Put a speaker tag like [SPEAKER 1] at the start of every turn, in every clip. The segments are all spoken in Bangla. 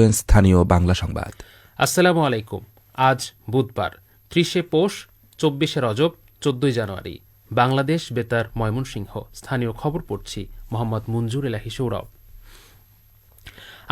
[SPEAKER 1] শুনবেন স্থানীয় বাংলা সংবাদ
[SPEAKER 2] আসসালামু আলাইকুম আজ বুধবার ত্রিশে পৌষ চব্বিশে রজব চোদ্দই জানুয়ারি বাংলাদেশ বেতার ময়মনসিংহ স্থানীয় খবর পড়ছি মোহাম্মদ মঞ্জুর এলাহি সৌরভ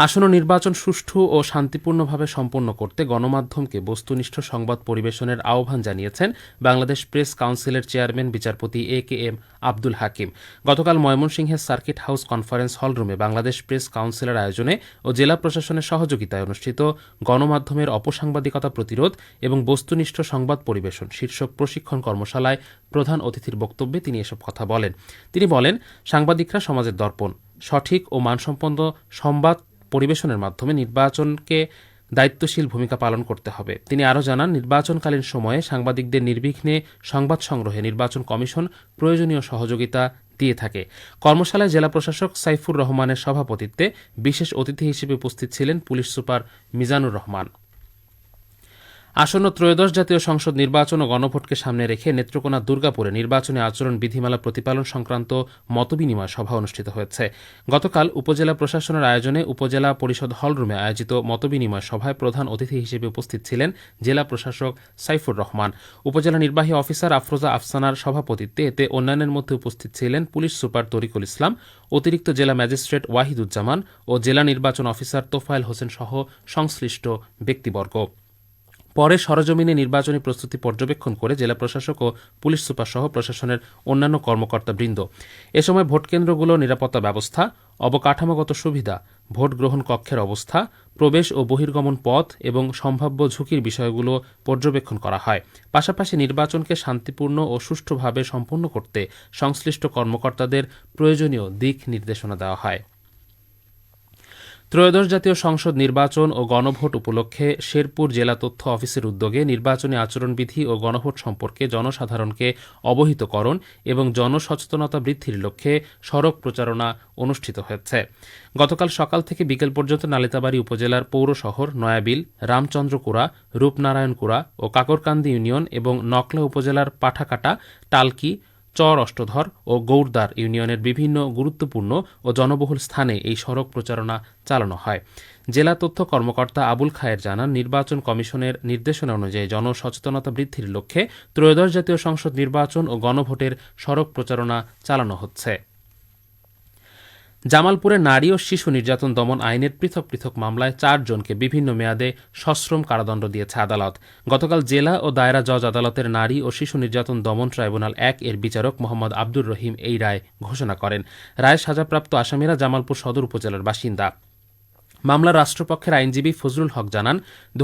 [SPEAKER 2] আসন্ন নির্বাচন সুষ্ঠু ও শান্তিপূর্ণভাবে সম্পন্ন করতে গণমাধ্যমকে বস্তুনিষ্ঠ সংবাদ পরিবেশনের আহ্বান জানিয়েছেন বাংলাদেশ প্রেস কাউন্সিলের চেয়ারম্যান বিচারপতি এ কে এম আব্দুল হাকিম গতকাল ময়মনসিংহের সার্কিট হাউস কনফারেন্স হলরুমে বাংলাদেশ প্রেস কাউন্সিলের আয়োজনে ও জেলা প্রশাসনের সহযোগিতায় অনুষ্ঠিত গণমাধ্যমের অপসাংবাদিকতা প্রতিরোধ এবং বস্তুনিষ্ঠ সংবাদ পরিবেশন শীর্ষক প্রশিক্ষণ কর্মশালায় প্রধান অতিথির বক্তব্যে তিনি এসব কথা বলেন তিনি বলেন সাংবাদিকরা সমাজের দর্পণ সঠিক ও মানসম্পন্ন সংবাদ পরিবেশনের মাধ্যমে নির্বাচনকে দায়িত্বশীল ভূমিকা পালন করতে হবে তিনি আরও জানান নির্বাচনকালীন সময়ে সাংবাদিকদের নির্বিঘ্নে সংবাদ সংগ্রহে নির্বাচন কমিশন প্রয়োজনীয় সহযোগিতা দিয়ে থাকে কর্মশালায় জেলা প্রশাসক সাইফুর রহমানের সভাপতিত্বে বিশেষ অতিথি হিসেবে উপস্থিত ছিলেন পুলিশ সুপার মিজানুর রহমান আসন্ন ত্রয়োদশ জাতীয় সংসদ নির্বাচন ও গণভোটকে সামনে রেখে নেত্রকোনা দুর্গাপুরে নির্বাচনী আচরণ বিধিমালা প্রতিপালন সংক্রান্ত মতবিনিময় সভা অনুষ্ঠিত হয়েছে গতকাল উপজেলা প্রশাসনের আয়োজনে উপজেলা পরিষদ হলরুমে আয়োজিত মতবিনিময় সভায় প্রধান অতিথি হিসেবে উপস্থিত ছিলেন জেলা প্রশাসক সাইফুর রহমান উপজেলা নির্বাহী অফিসার আফরোজা আফসানার সভাপতিত্বে এতে অন্যান্যের মধ্যে উপস্থিত ছিলেন পুলিশ সুপার তরিকুল ইসলাম অতিরিক্ত জেলা ম্যাজিস্ট্রেট ওয়াহিদুজ্জামান ও জেলা নির্বাচন অফিসার তোফায়েল হোসেন সহ সংশ্লিষ্ট ব্যক্তিবর্গ পরে সরজমিনে নির্বাচনী প্রস্তুতি পর্যবেক্ষণ করে জেলা প্রশাসক ও পুলিশ সুপার সহ প্রশাসনের অন্যান্য কর্মকর্তাবৃন্দ এ সময় ভোটকেন্দ্রগুলো নিরাপত্তা ব্যবস্থা অবকাঠামোগত সুবিধা ভোট গ্রহণ কক্ষের অবস্থা প্রবেশ ও বহির্গমন পথ এবং সম্ভাব্য ঝুঁকির বিষয়গুলো পর্যবেক্ষণ করা হয় পাশাপাশি নির্বাচনকে শান্তিপূর্ণ ও সুষ্ঠুভাবে সম্পন্ন করতে সংশ্লিষ্ট কর্মকর্তাদের প্রয়োজনীয় দিক নির্দেশনা দেওয়া হয় ত্রয়োদশ জাতীয় সংসদ নির্বাচন ও গণভোট উপলক্ষে শেরপুর জেলা তথ্য অফিসের উদ্যোগে নির্বাচনী আচরণবিধি ও গণভোট সম্পর্কে জনসাধারণকে অবহিতকরণ এবং জনসচেতনতা বৃদ্ধির লক্ষ্যে সড়ক প্রচারণা অনুষ্ঠিত হয়েছে গতকাল সকাল থেকে বিকেল পর্যন্ত নালিতাবাড়ি উপজেলার পৌর শহর নয়াবিল রামচন্দ্রকুড়া রূপনারায়ণকুড়া ও কাকরকান্দি ইউনিয়ন এবং নকলা উপজেলার পাঠাকাটা টালকি চর অষ্টধর ও গৌরদার ইউনিয়নের বিভিন্ন গুরুত্বপূর্ণ ও জনবহুল স্থানে এই সড়ক প্রচারণা চালানো হয় জেলা তথ্য কর্মকর্তা আবুল খায়ের জানান নির্বাচন কমিশনের নির্দেশনা অনুযায়ী জনসচেতনতা বৃদ্ধির লক্ষ্যে ত্রয়োদশ জাতীয় সংসদ নির্বাচন ও গণভোটের সড়ক প্রচারণা চালানো হচ্ছে জামালপুরে নারী ও শিশু নির্যাতন দমন আইনের পৃথক পৃথক মামলায় চারজনকে বিভিন্ন মেয়াদে সশ্রম কারাদণ্ড দিয়েছে আদালত গতকাল জেলা ও দায়রা জজ আদালতের নারী ও শিশু নির্যাতন দমন ট্রাইব্যুনাল এক এর বিচারক মোহাম্মদ আব্দুর রহিম এই রায় ঘোষণা করেন রায় সাজাপ্রাপ্ত আসামিরা জামালপুর সদর উপজেলার বাসিন্দা মামলা রাষ্ট্রপক্ষের আইনজীবী ফজরুল হক জানান দু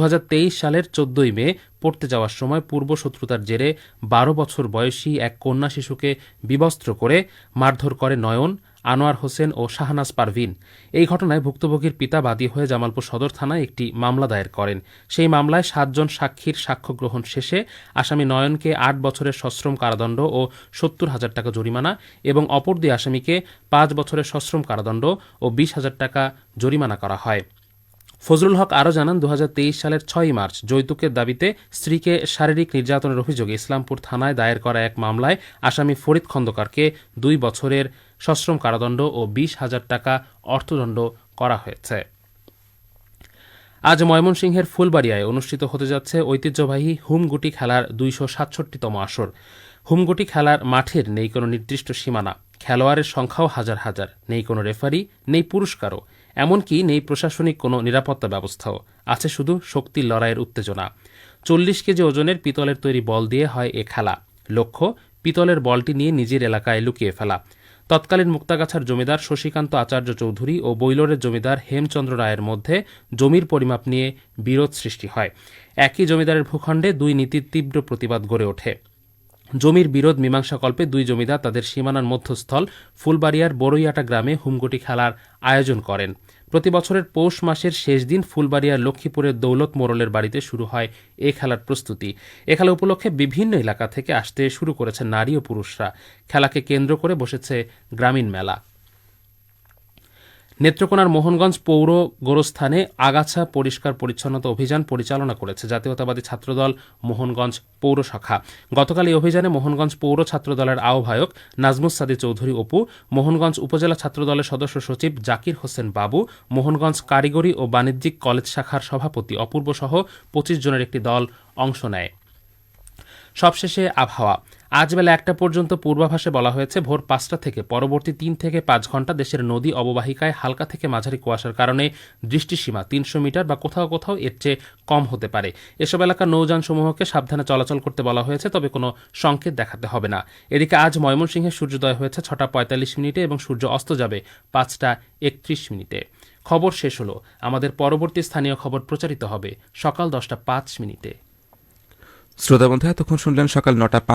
[SPEAKER 2] সালের চোদ্দই মে পড়তে যাওয়ার সময় পূর্ব শত্রুতার জেরে বারো বছর বয়সী এক কন্যা শিশুকে বিবস্ত্র করে মারধর করে নয়ন আনোয়ার হোসেন ও শাহনাজ পারভিন এই ঘটনায় ভুক্তভোগীর পিতা বাদী হয়ে জামালপুর সদর থানায় একটি মামলা দায়ের করেন সেই মামলায় সাতজন সাক্ষীর সাক্ষ্য গ্রহণ শেষে আসামি নয়নকে আট বছরের সশ্রম কারাদণ্ড ও সত্তর হাজার টাকা জরিমানা এবং অপর দুই আসামিকে পাঁচ বছরের সশ্রম কারাদণ্ড ও বিশ হাজার টাকা জরিমানা করা হয় ফজরুল হক আরও জানান দু সালের ছয় মার্চ যৌতুকের দাবিতে স্ত্রীকে শারীরিক নির্যাতনের অভিযোগে ইসলামপুর থানায় দায়ের করা এক মামলায় আসামি ফরিদ খন্দকারকে দুই বছরের সশ্রম কারাদণ্ড ও বিশ হাজার টাকা অর্থদণ্ড করা হয়েছে আজ ময়মনসিংহের ফুলবাড়িয়ায় অনুষ্ঠিত হতে যাচ্ছে ঐতিহ্যবাহী হুমগুটি খেলার দুইশো সাতষট্টিতম আসর হুমগুটি খেলার মাঠের নেই কোনো নির্দিষ্ট সীমানা খেলোয়াড়ের সংখ্যাও হাজার হাজার নেই কোনো রেফারি নেই পুরস্কারও এমনকি নেই প্রশাসনিক কোনো নিরাপত্তা ব্যবস্থাও আছে শুধু শক্তির লড়াইয়ের উত্তেজনা চল্লিশ কেজি ওজনের পিতলের তৈরি বল দিয়ে হয় এ খেলা লক্ষ্য পিতলের বলটি নিয়ে নিজের এলাকায় লুকিয়ে ফেলা তৎকালীন মুক্তাগাছার জমিদার শশীকান্ত আচার্য চৌধুরী ও বৈলোরের জমিদার হেমচন্দ্র রায়ের মধ্যে জমির পরিমাপ নিয়ে বিরোধ সৃষ্টি হয় একই জমিদারের ভূখণ্ডে দুই নীতির তীব্র প্রতিবাদ গড়ে ওঠে জমির বিরোধ মীমাংসাকল্পে দুই জমিদার তাদের সীমানার মধ্যস্থল ফুলবাড়িয়ার বড়ইয়াটা গ্রামে হুমগুটি খেলার আয়োজন করেন প্রতি বছরের পৌষ মাসের শেষ দিন ফুলবাড়িয়ার লক্ষ্মীপুরের দৌলত মোরলের বাড়িতে শুরু হয় এ খেলার প্রস্তুতি এ খেলা উপলক্ষে বিভিন্ন এলাকা থেকে আসতে শুরু করেছে নারী ও পুরুষরা খেলাকে কেন্দ্র করে বসেছে গ্রামীণ মেলা নেত্রকোনার মোহনগঞ্জ পৌর গোরস্থানে আগাছা পরিষ্কার পরিচ্ছন্নতা অভিযান পরিচালনা করেছে জাতীয়তাবাদী ছাত্রদল মোহনগঞ্জ পৌর শাখা গতকাল এই অভিযানে মোহনগঞ্জ পৌর ছাত্রদলের আহ্বায়ক নাজমুস সাদি চৌধুরী অপু মোহনগঞ্জ উপজেলা ছাত্রদলের সদস্য সচিব জাকির হোসেন বাবু মোহনগঞ্জ কারিগরি ও বাণিজ্যিক কলেজ শাখার সভাপতি অপূর্ব সহ পঁচিশ জনের একটি দল অংশ নেয় সবশেষে আবহাওয়া আজ বেলা একটা পর্যন্ত পূর্বাভাসে বলা হয়েছে ভোর পাঁচটা থেকে পরবর্তী তিন থেকে পাঁচ ঘন্টা দেশের নদী অববাহিকায় হালকা থেকে মাঝারি কুয়াশার কারণে দৃষ্টিসীমা তিনশো মিটার বা কোথাও কোথাও এর চেয়ে কম হতে পারে এসব এলাকার নৌযানসমূহকে সাবধানে চলাচল করতে বলা হয়েছে তবে কোনো সংকেত দেখাতে হবে না এদিকে আজ ময়মনসিংহে সূর্যোদয় হয়েছে ছটা পঁয়তাল্লিশ মিনিটে এবং সূর্য অস্ত যাবে পাঁচটা একত্রিশ মিনিটে খবর শেষ হলো আমাদের পরবর্তী স্থানীয় খবর প্রচারিত হবে সকাল দশটা পাঁচ মিনিটে শ্রোতাবন্ধু এতক্ষণ শুনলেন সকাল নটা